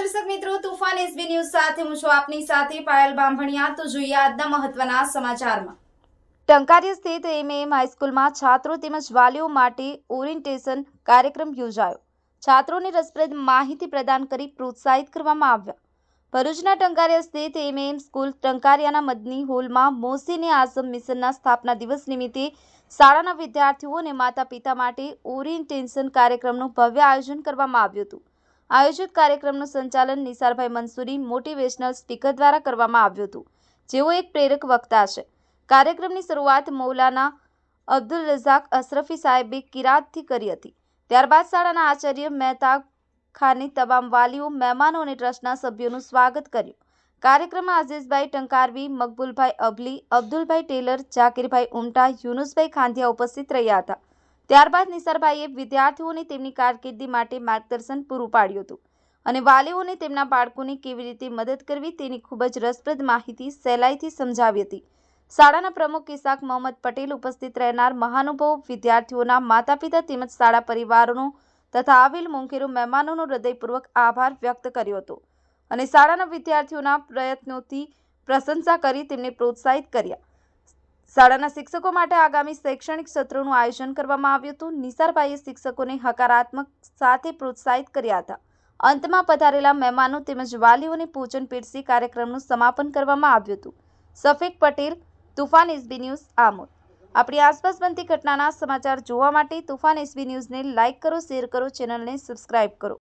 તુફાન SB news સાથે હું છું આપની સાથે પાયલ બાંભણિયા. તો જોઈએ આજના મહત્વના સમાચારમાં. ટંકારી સ્થિત એમએમ હાઈસ્કૂલમાં છાત્રો તેમજ વાલીઓ માટે ઓરિએન્ટેશન કાર્યક્રમ યોજાયો. છાત્રોને રસપ્રદ માહિતી પ્રદાન કરી પ્રોત્સાહિત કરવામાં આવ્યા. ભરૂચના ટંકારિયા સ્થિત એમએમ સ્કૂલ ટંકારિયાના મદની હોલમાં મોસીને આઝમ મિશનના સ્થાપના દિવસ નિમિત્તે શાળાના વિદ્યાર્થીઓ અને માતા પિતા માટે ઓરિએન્ટેશન કાર્યક્રમનું ભવ્ય આયોજન કરવામાં આવ્યું હતું. આયોજિત કાર્યક્રમનું સંચાલન નિસારભાઈ મંસૂરી મોટિવેશનલ સ્પીકર દ્વારા કરવામાં આવ્યું હતું. જેઓ એક પ્રેરક વક્તા છે. કાર્યક્રમની શરૂઆત મૌલાના અબ્દુલ રઝાક અશરફી સાહેબે કિરાતથી કરી હતી. ત્યારબાદ શાળાના આચાર્ય મહેતા ખાનની તમામ વાલીઓ, મહેમાનો અને ટ્રસ્ટના સભ્યોનું સ્વાગત કર્યું. કાર્યક્રમમાં આઝીઝભાઈ ટંકારવી, મકબૂલભાઈ અબલી, અબ્દુલભાઈ ટેલર, જાકીરભાઈ ઉમટા, યુનુસભાઈ ખાંધિયા ઉપસ્થિત રહ્યા હતા. ત્યારબાદ નિસારભાઈએ વિદ્યાર્થીઓને તેમની કારકિર્દી માટે માર્ગદર્શન પૂરું પાડ્યું હતું અને વાલીઓને તેમના બાળકોને કેવી રીતે મદદ કરવી તેની ખૂબ જ રસપ્રદ માહિતી સહેલાઈથી સમજાવી હતી. શાળાના પ્રમુખ ઇસાક મોહમ્મદ પટેલ ઉપસ્થિત રહેનાર મહાનુભવ વિદ્યાર્થીઓના માતા પિતા તેમજ શાળા પરિવારોનો તથા આવેલ મોંઘેરો મહેમાનોનો હૃદયપૂર્વક આભાર વ્યક્ત કર્યો હતો અને શાળાના વિદ્યાર્થીઓના પ્રયત્નોથી પ્રશંસા કરી તેમને પ્રોત્સાહિત કર્યા. શાળાના શિક્ષકો માટે આગામી શૈક્ષણિક સત્રોનું આયોજન કરવામાં આવ્યું હતું. નિસારભાઈએ શિક્ષકોને હકારાત્મક સાથે પ્રોત્સાહિત કર્યા હતા. અંતમાં પધારેલા મહેમાનો તેમજ વાલીઓને પૂજન પીરસી કાર્યક્રમનું સમાપન કરવામાં આવ્યું હતું. Safiq Patel, Toofan SB news, Amod. આપણી આસપાસ બનતી ઘટનાના સમાચાર જોવા માટે તુફાન એસબી ન્યૂઝને લાઇક કરો, શેર કરો, ચેનલને સબસ્ક્રાઇબ કરો.